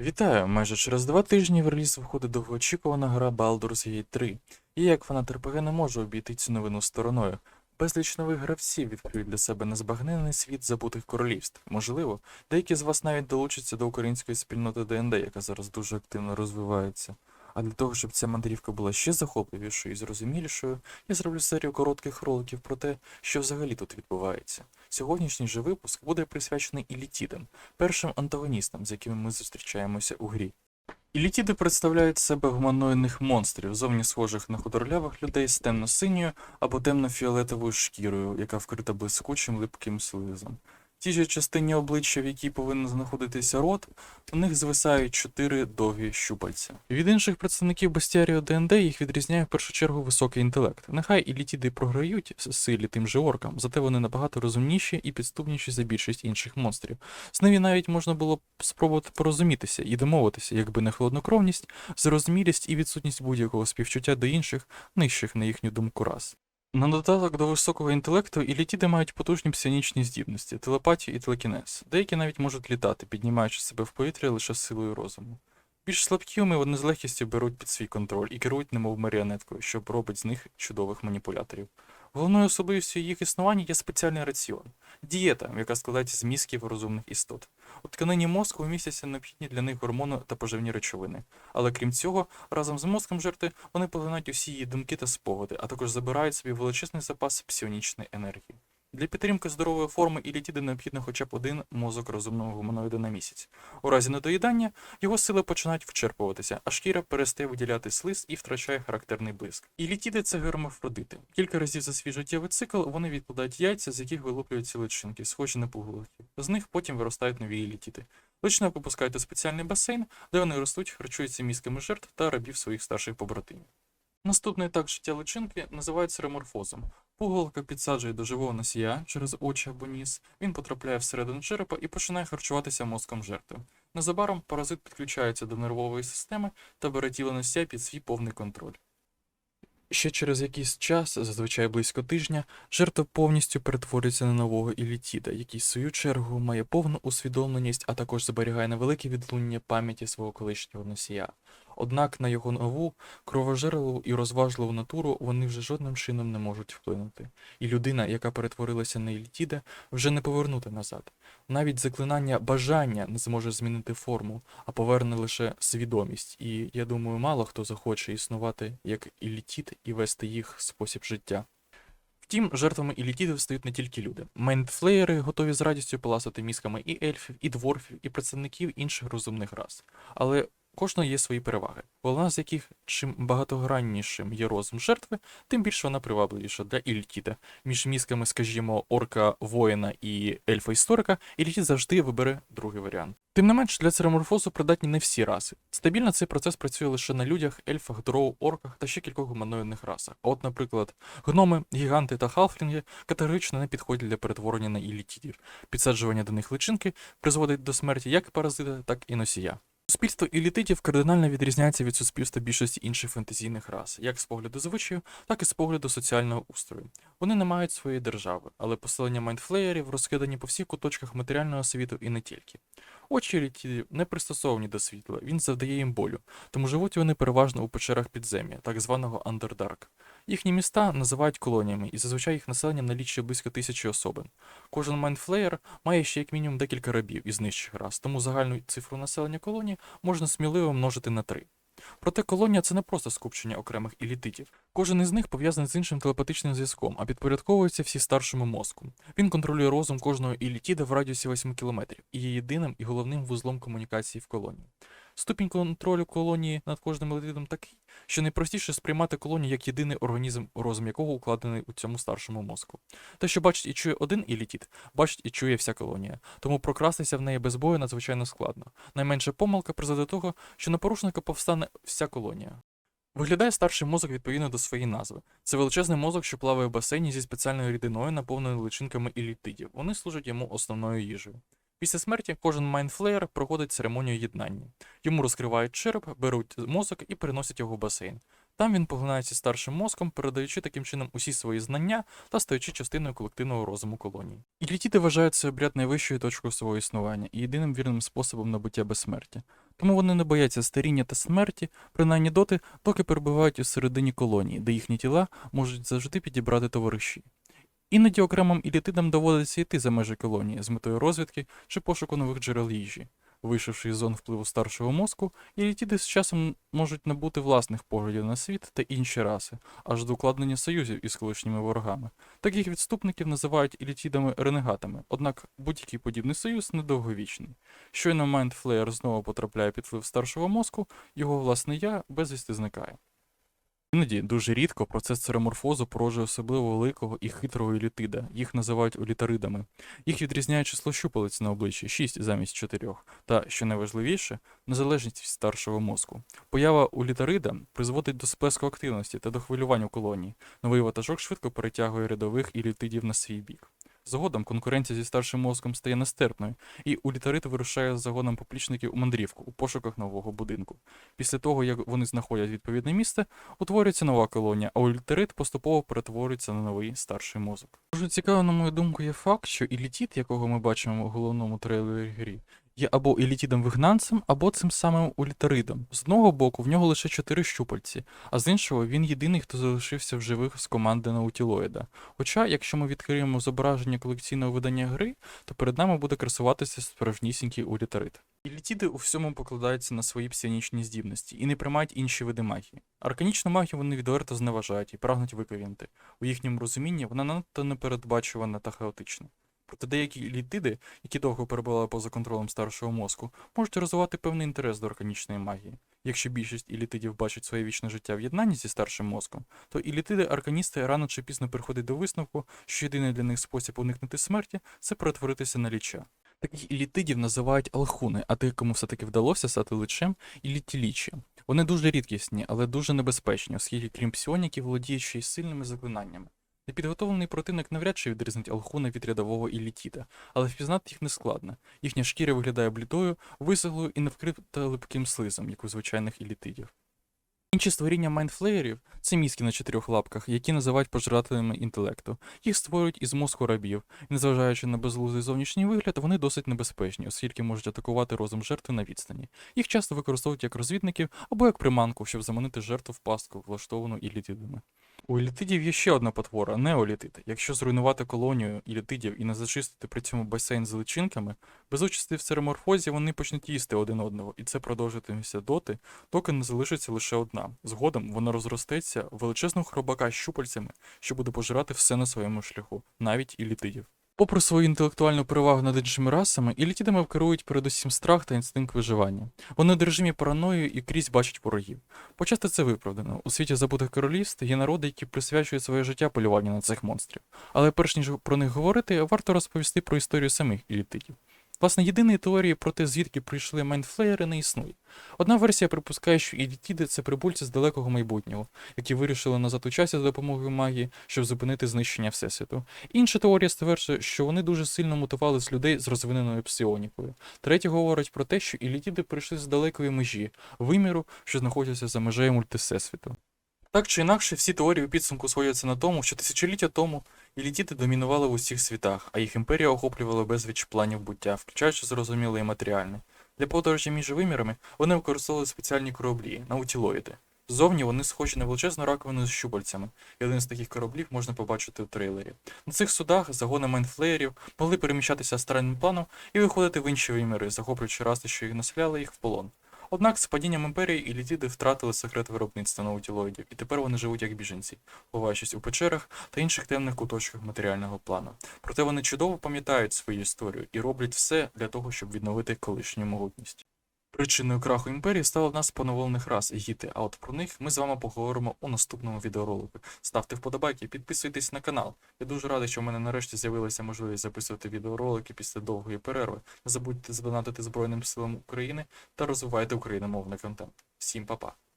Вітаю! Майже через два тижні в реліз виходить довгоочікувана гра Baldur's Gate 3. І як фанат РПГ не можу обійти цю новину стороною. Безліч нових гравців відкриють для себе незбагнений світ забутих королівств. Можливо, деякі з вас навіть долучаться до української спільноти ДНД, яка зараз дуже активно розвивається. А для того, щоб ця мандрівка була ще захопливішою і зрозумілішою, я зроблю серію коротких роликів про те, що взагалі тут відбувається. Сьогоднішній же випуск буде присвячений Ілітідам, першим антагоністам, з якими ми зустрічаємося у грі. Ілітіди представляють себе гуманоїдних монстрів, зовні схожих на худорлявих людей з темно-синьою або темно-фіолетовою шкірою, яка вкрита блискучим липким слизом. В тій же частині обличчя, в якій повинен знаходитися рот, у них звисають чотири довгі щупальця. Від інших представників бестіарію ДНД їх відрізняє в першу чергу високий інтелект. Нехай ілітіди програють с- силі тим же оркам, зате вони набагато розумніші і підступніші за більшість інших монстрів. З ними навіть можна було б спробувати порозумітися і домовитися, якби не хладнокровність, зрозумілість і відсутність будь-якого співчуття до інших, нижчих на їхню думку рас. На додаток до високого інтелекту ілітіди мають потужні псіонічні здібності, телепатію і телекінез. Деякі навіть можуть літати, піднімаючи себе в повітря лише силою розуму. Більш слабкі уми вони з легкістю беруть під свій контроль і керують немов маріонеткою, що робить з них чудових маніпуляторів. Головною особливістю їх існування є спеціальний раціон дієта, яка складається з мізків розумних істот. У тканині мозку містяться необхідні для них гормони та поживні речовини. Але крім цього, разом з мозком жертви вони поглинають усі її думки та спогади, а також забирають собі величезний запас псіонічної енергії. Для підтримки здорової форми і літіди необхідно хоча б один мозок розумного гуманоїда на місяць. У разі недоїдання його сили починають вчерпуватися, а шкіра перестає виділяти слиз і втрачає характерний блиск. І літіди це гермафродити. Кілька разів за свій життєвий цикл вони відкладають яйця, з яких вилуплюються личинки, схожі на пуговики. З них потім виростають нові літіди. Личинок випускають у спеціальний басейн, де вони ростуть, харчуються мізками жертв та рабів своїх старших побратимів. Наступний етап життя личинки називається реморфозом. Пуголка підсаджує до живого носія через очі або ніс, він потрапляє всередину черепа і починає харчуватися мозком жертви. Незабаром паразит підключається до нервової системи та бере тіло носія під свій повний контроль. Ще через якийсь час, зазвичай близько тижня, жертва повністю перетворюється на нового ілітіда, який в свою чергу має повну усвідомленість, а також зберігає невелике відлуння пам'яті свого колишнього носія. Однак на його нову, кровожерливу і розважливу натуру вони вже жодним чином не можуть вплинути. І людина, яка перетворилася на Ілітіда, вже не повернути назад. Навіть заклинання бажання не зможе змінити форму, а поверне лише свідомість. І я думаю, мало хто захоче існувати як Ілітід і вести їх спосіб життя. Втім, жертвами ілітідів стають не тільки люди. Мейндфлеєри готові з радістю поласити мізками і ельфів, і дворфів, і представників інших розумних рас. Але кожного є свої переваги, головна з яких чим багатограннішим є розум жертви, тим більше вона привабливіша для Ілітіда. Між мізками, скажімо, орка воїна і ельфа історика, Ілітід завжди вибере другий варіант. Тим не менш, для цереморфозу придатні не всі раси. Стабільно цей процес працює лише на людях, ельфах, дроу, орках та ще кількох гуманоїдних расах. От, наприклад, гноми, гіганти та халфлінги категорично не підходять для перетворення на ілітідів. Підсаджування до них личинки призводить до смерті як паразита, так і носія. Суспільство ілітитів кардинально відрізняється від суспільства більшості інших фентезійних рас, як з погляду звичаю, так і з погляду соціального устрою. Вони не мають своєї держави, але поселення майндфлеєрів розкидані по всіх куточках матеріального світу і не тільки. Очі ілітідів не пристосовані до світла, він завдає їм болю, тому живуть вони переважно у печерах підзем'я, так званого Underdark. Їхні міста називають колоніями, і зазвичай їх населення налічує близько тисячі особин. Кожен майндфлеєр має ще як мінімум декілька рабів із нижчих рас, тому загальну цифру населення колонії можна сміливо множити на три. Проте колонія це не просто скупчення окремих елітитів. Кожен із них пов'язаний з іншим телепатичним зв'язком, а підпорядковується всі старшому мозку. Він контролює розум кожного елітіда в радіусі 8 кілометрів і є єдиним і головним вузлом комунікації в колонії. Ступінь контролю колонії над кожним елітидом такий, що найпростіше сприймати колонію як єдиний організм, розум якого укладений у цьому старшому мозку. Те, що бачить і чує один елітід, бачить і чує вся колонія, тому прокрастися в неї без бою надзвичайно складно. Найменша помилка призведе до того, що на порушника повстане вся колонія. Виглядає старший мозок відповідно до своєї назви. Це величезний мозок, що плаває в басейні зі спеціальною рідиною, наповненою личинками ілітидів. Вони служать йому основною їжею. Після смерті кожен майндфлеєр проходить церемонію єднання. Йому розкривають череп, беруть мозок і переносять його в басейн. Там він поглинається старшим мозком, передаючи таким чином усі свої знання та стаючи частиною колективного розуму колонії. Ілітіди вважають цей обряд найвищою точкою свого існування і єдиним вірним способом набуття безсмертя. Тому вони не бояться старіння та смерті, принаймні доти, доки перебувають у середині колонії, де їхні тіла можуть завжди підібрати товариші. Іноді окремим ілітидам доводиться йти за межі колонії з метою розвідки чи пошуку нових джерел їжі. Вийшовши із зон впливу старшого мозку, ілітіди з часом можуть набути власних поглядів на світ та інші раси, аж до укладнення союзів із колишніми ворогами. Таких відступників називають ілітідами-ренегатами, однак будь-який подібний союз недовговічний. Щойно Майндфлеєр знову потрапляє під вплив старшого мозку, його власне я безвісти зникає. Іноді дуже рідко процес цероморфозу породжує особливо великого і хитрого елітида. Їх називають олітаридами. Їх відрізняє число щупалець на обличчі 6 замість 4. Та, що найважливіше, незалежність від старшого мозку. Поява улітарида призводить до сплеску активності та до хвилювань у колонії. Новий ватажок швидко перетягує рядових елітидів на свій бік. Згодом конкуренція зі старшим мозком стає нестерпною, і улітарит вирушає з загоном поплічників у мандрівку у пошуках нового будинку. Після того, як вони знаходять відповідне місце, утворюється нова колонія, а улітарит поступово перетворюється на новий старший мозок. Дуже цікаво, на мою думку, є факт, що і літіт, якого ми бачимо у головному трейлері грі, є або ілітідом вигнанцем, або цим самим улітаридом. З одного боку, в нього лише чотири щупальці, а з іншого він єдиний, хто залишився в живих з команди наутілоїда. Хоча, якщо ми відкриємо зображення колекційного видання гри, то перед нами буде красуватися справжнісінький улітарид. Ілітіди у всьому покладаються на свої псіонічні здібності і не приймають інші види магії. Арканічну магію вони відверто зневажають і прагнуть виковінти. У їхньому розумінні вона надто непередбачувана та хаотична. Проте деякі елітиди, які довго перебували поза контролем старшого мозку, можуть розвивати певний інтерес до арканічної магії. Якщо більшість елітидів бачить своє вічне життя в єднанні зі старшим мозком, то елітиди-арканісти рано чи пізно приходять до висновку, що єдиний для них спосіб уникнути смерті це перетворитися на ліча. Таких елітидів називають алхуни, а тих, кому все-таки вдалося стати личем, елітілічі. Вони дуже рідкісні, але дуже небезпечні, оскільки крім псіоніків володіють ще сильними заклинаннями. Непідготовлений противник навряд чи відрізнить алхуна від рядового ілітіда, але впізнати їх нескладно. Їхня шкіра виглядає блідою, висохлою і не вкрита липким слизом, як у звичайних ілітидів. Інші створіння майндфлеєрів це мізки на чотирьох лапках, які називають пожирателями інтелекту. Їх створюють із мозку рабів, і незважаючи на безглуздий зовнішній вигляд, вони досить небезпечні, оскільки можуть атакувати розум жертви на відстані. Їх часто використовують як розвідників або як приманку, щоб заманити жертву в пастку, влаштовану ілітидами. У елітидів є ще одна потвора неолітид. Якщо зруйнувати колонію елітидів і не зачистити при цьому басейн з личинками, без участі в цереморфозі вони почнуть їсти один одного, і це продовжитиметься доти, доки не залишиться лише одна. Згодом вона розростеться величезного хробака щупальцями, що буде пожирати все на своєму шляху, навіть елітидів. Попри свою інтелектуальну перевагу над іншими расами, ілітідами керують передусім страх та інстинкт виживання. Вони одержимі параною і крізь бачать ворогів. Почасти це виправдано. У світі забутих королівств є народи, які присвячують своє життя полюванню на цих монстрів. Але перш ніж про них говорити, варто розповісти про історію самих елітидів. Власне, єдиної теорії про те, звідки прийшли майндфлеєри, не існує. Одна версія припускає, що ілітіди це прибульці з далекого майбутнього, які вирішили назад у часі за допомогою магії, щоб зупинити знищення Всесвіту. Інша теорія стверджує, що вони дуже сильно мутували з людей з розвиненою псіонікою. Третя говорить про те, що ілітіди прийшли з далекої межі, виміру, що знаходяться за межею мультисесвіту. Так чи інакше, всі теорії у підсумку сходяться на тому, що тисячоліття тому Ілітіти домінували в усіх світах, а їх імперія охоплювала безліч планів буття, включаючи зрозуміле і матеріальне. Для подорожі між вимірами вони використовували спеціальні кораблі наутілоїди. Ззовні вони схожі на величезну раковину з щупальцями, і один з таких кораблів можна побачити в трейлері. На цих судах загони майнфлеєрів могли переміщатися астральним планом і виходити в інші виміри, захоплюючи раси, що їх населяли їх в полон. Однак з падінням імперії елітіди втратили секрет виробництва наутілоїдів, і тепер вони живуть як біженці, ховаючись у печерах та інших темних куточках матеріального плану. Проте вони чудово пам'ятають свою історію і роблять все для того, щоб відновити колишню могутність. Причиною краху імперії стало нас поновлених рас гіти, а от про них ми з вами поговоримо у наступному відеоролику. Ставте вподобайки, підписуйтесь на канал. Я дуже радий, що в мене нарешті з'явилася можливість записувати відеоролики після довгої перерви. Не забудьте задонатити Збройним силам України та розвивайте україномовний контент. Всім па-па!